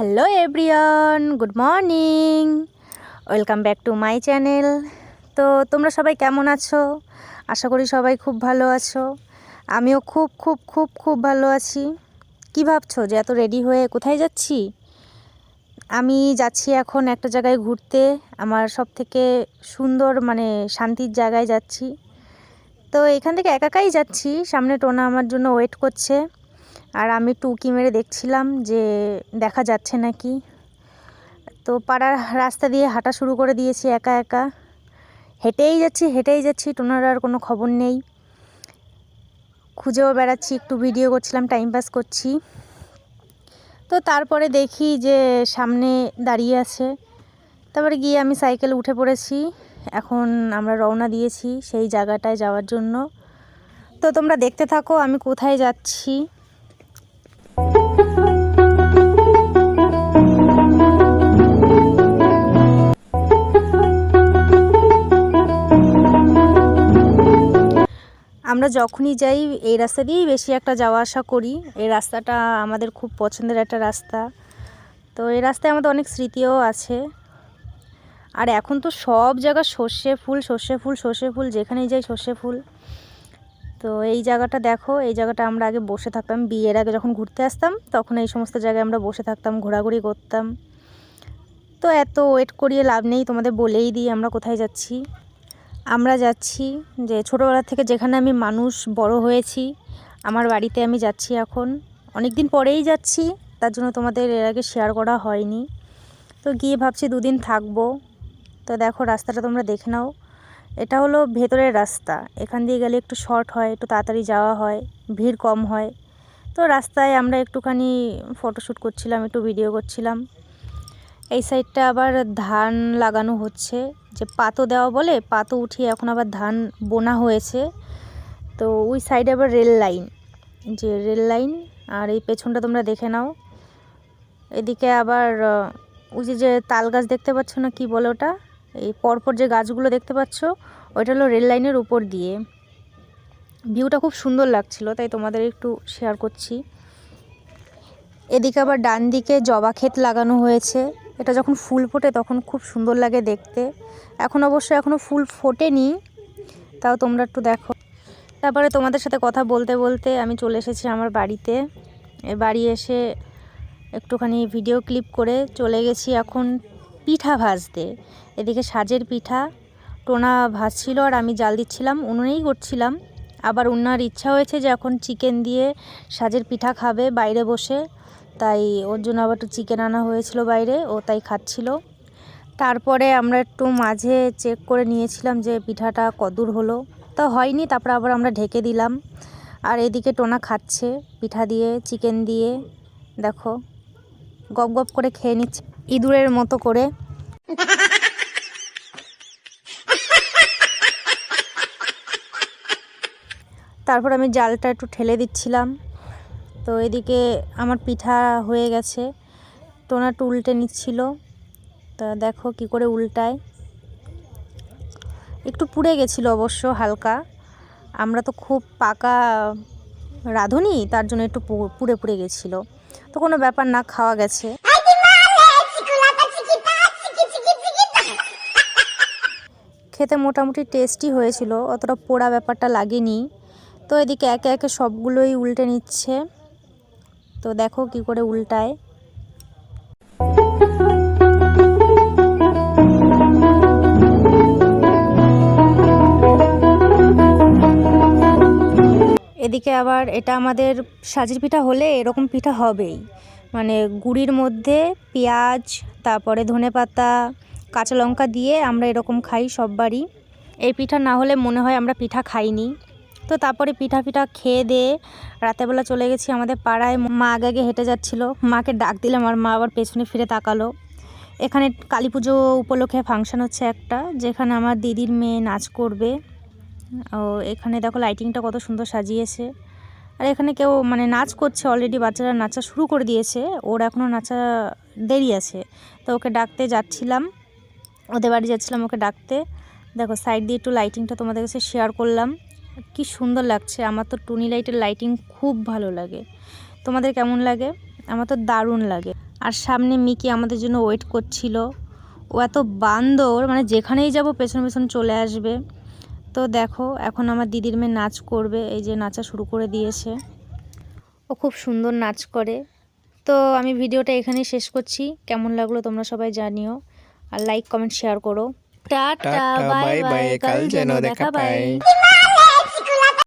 Hello everyone good morning welcome back to my channel তো তোমরা সবাই কেমন আছো? আশা করি সবাই খুব ভালো আছো। আমিও খুব খুব খুব খুব ভালো আছি। কি ভাবছ যে এত রেডি হয়ে কোথায় যাচ্ছি? আমি যাচ্ছি এখন একটা জায়গায় ঘুরতে। আমার সব থেকে সুন্দর মানে শান্তির জায়গায় যাচ্ছি। তো এখান থেকে একাকাই যাচ্ছি। সামনে টোনা আমার জন্য ওয়েট করছে। আর আমি টুকি মেরে দেখছিলাম যে দেখা যাচ্ছে নাকি। তো পাড়ার রাস্তা দিয়ে হাঁটা শুরু করে দিয়েছি একা একা। হেঁটেই যাচ্ছি হেঁটেই যাচ্ছি, টোনার আর কোনো খবর নেই। খুঁজেও বেড়াচ্ছি, একটু ভিডিও করছিলাম টাইম পাস করছি। তো তারপরে দেখি যে সামনে দাঁড়িয়ে আছে। তারপরে গিয়ে আমি সাইকেল উঠে পড়েছি। এখন আমরা রওনা দিয়েছি সেই জায়গাটায় যাওয়ার জন্য। তো তোমরা দেখতে থাকো আমি কোথায় যাচ্ছি। আমরা যখনই যাই, এই রাস্তা দিয়েই বেশি একটা যাওয়া আসা করি। এই রাস্তাটা আমাদের খুব পছন্দের একটা রাস্তা। তো এই রাস্তায় আমাদের অনেক স্মৃতিও আছে। আর এখন তো সব জায়গা সর্ষে ফুল সর্ষে ফুল সর্ষে ফুল, যেখানেই যাই সর্ষে ফুল। তো এই জায়গাটা দেখো, এই জায়গাটা আমরা আগে বসে থাকতাম। বিয়ের আগে যখন ঘুরতে আসতাম, তখন এই সমস্ত জায়গায় আমরা বসে থাকতাম, ঘোরাঘুরি করতাম। তো এত ওয়েট করিয়ে লাভ নেই, তোমাদের বলেই দিই আমরা কোথায় যাচ্ছি। আমরা যাচ্ছি যে ছোটোবেলা থেকে যেখানে আমি মানুষ বড় হয়েছি, আমার বাড়িতে আমি যাচ্ছি এখন। অনেক দিন পরেই যাচ্ছি, তার জন্য তোমাদের এর আগে শেয়ার করা হয়নি। তো গিয়ে ভাবছি দুদিন থাকব। তো দেখো, রাস্তাটা তোমরা দেখে নাও। এটা হলো ভেতরের রাস্তা। এখান দিয়ে গেলে একটু শর্ট হয়, একটু তাড়াতাড়ি যাওয়া হয়, ভিড় কম হয়। তো রাস্তায় আমরা একটুখানি ফটোশ্যুট করছিলাম, একটু ভিডিও করছিলাম। এই সাইডটা আবার ধান লাগানো হচ্ছে, যে পাতো দেওয়া বলে পাতো উঠিয়ে এখন আবার ধান বোনা হয়েছে। তো ওই সাইডে আবার রেল লাইন, যে রেল লাইন আর এই পেছনটা তোমরা দেখে নাও। এদিকে আবার ওই যে যে তাল গাছ দেখতে পাচ্ছ না কি বলে ওটা? এই পরপর যে গাছগুলো দেখতে পাচ্ছ, ওইটা হলো রেল লাইনের উপর দিয়ে। ভিউটা খুব সুন্দর লাগছিল, তাই তোমাদের একটু শেয়ার করছি। এদিকে আবার ডান দিকে জবা ক্ষেত লাগানো হয়েছে। এটা যখন ফুল ফোটে তখন খুব সুন্দর লাগে দেখতে। এখন অবশ্য এখনও ফুল ফোটেনি, তাও তোমরা একটু দেখো। তারপরে তোমাদের সাথে কথা বলতে বলতে আমি চলে এসেছি আমার বাড়িতে। বাড়ি এসে একটুখানি ভিডিও ক্লিপ করে চলে গেছি এখন পিঠা ভাজতে। এদিকে সাজের পিঠা, টোনা ভাজছিল আর আমি জাল দিচ্ছিলাম, উনুনেই করছিলাম। আবার উনার ইচ্ছা হয়েছে যে এখন চিকেন দিয়ে সাজের পিঠা খাবে বাইরে বসে। তাই ওর জন্য আবার একটু চিকেন আনা হয়েছিল বাইরে, ও তাই খাচ্ছিল। তারপরে আমরা একটু মাঝে চেক করে নিয়েছিলাম যে পিঠাটা কদূর হলো। তো হয়নি, তারপরে আবার আমরা ঢেকে দিলাম। আর এদিকে টোনা খাচ্ছে পিঠা দিয়ে চিকেন দিয়ে। দেখো, গপ গপ করে খেয়ে নিচ্ছে ইঁদুরের মতো করে। তারপর আমি জালটা একটু ঠেলে দিচ্ছিলাম। তো এদিকে আমার পিঠা হয়ে গেছে। টোনা একটু উল্টে নিচ্ছিল। তা দেখো কি করে উল্টায়। একটু পুড়ে গেছিল অবশ্য হালকা। আমরা তো খুব পাকা রাঁধুনি, তার জন্য একটু পুড়ে পুড়ে গেছিল। তো কোনো ব্যাপার না, খাওয়া গেছে। খেতে মোটামুটি টেস্টি হয়েছিল, অতটা পোড়া ব্যাপারটা লাগেনি। তো এদিকে একে একে সবগুলোই উল্টে নিচ্ছে। তো দেখো কি করে উল্টায়। এদিকে আবার এটা আমাদের সাজির পিঠা হলে এরকম পিঠা হবেই। মানে গুড়ির মধ্যে পেঁয়াজ, তারপরে ধনে পাতা কাঁচা লঙ্কা দিয়ে আমরা এরকম খাই সব বাড়ি এই পিঠা না হলে মনে হয় আমরা পিঠা খাইনি। তো তারপরে পিঠা পিঠা খেয়ে দিয়ে রাতেরবেলা চলে গেছি আমাদের পাড়ায়। মা আগে আগে হেঁটে যাচ্ছিল। মাকে ডাক দিলাম, আর মা আবার পেছনে ফিরে তাকালো। এখানে কালী পুজো উপলক্ষে ফাংশান হচ্ছে একটা, যেখানে আমার দিদির মেয়ে নাচ করবে। ও এখানে দেখো লাইটিংটা কত সুন্দর সাজিয়েছে। আর এখানে কেউ মানে নাচ করছে অলরেডি বাচ্চারা নাচা শুরু করে দিয়েছে। ওর এখনও নাচা দেরি আছে। তো ওকে ডাকতে যাচ্ছিলাম। ওদের বাড়ি যাচ্ছিলাম ওকে ডাকতে। দেখো সাইড দিয়ে একটু লাইটিংটা তোমাদের কাছে শেয়ার করলাম। কি সুন্দর লাগছে। আমার তো টুনি লাইটের লাইটিং খুব ভালো লাগে। তোমাদের কেমন লাগে? আমার তো দারুণ লাগে। আর সামনে মিকি আমাদের জন্য ওয়েট করছিল। ও এত বান্দর মানে যেখানেই যাব পেছন পেছন চলে আসবে। তো দেখো এখন আমার দিদির মেয়ে নাচ করবে। এই যে নাচা শুরু করে দিয়েছে। ও খুব সুন্দর নাচ করে। তো আমি ভিডিওটা এখানেই শেষ করছি। কেমন লাগল তোমরা সবাই জানিও। আর লাইক কমেন্ট শেয়ার করো। টাটা বাই বাই কাল যেন দেখা পাই।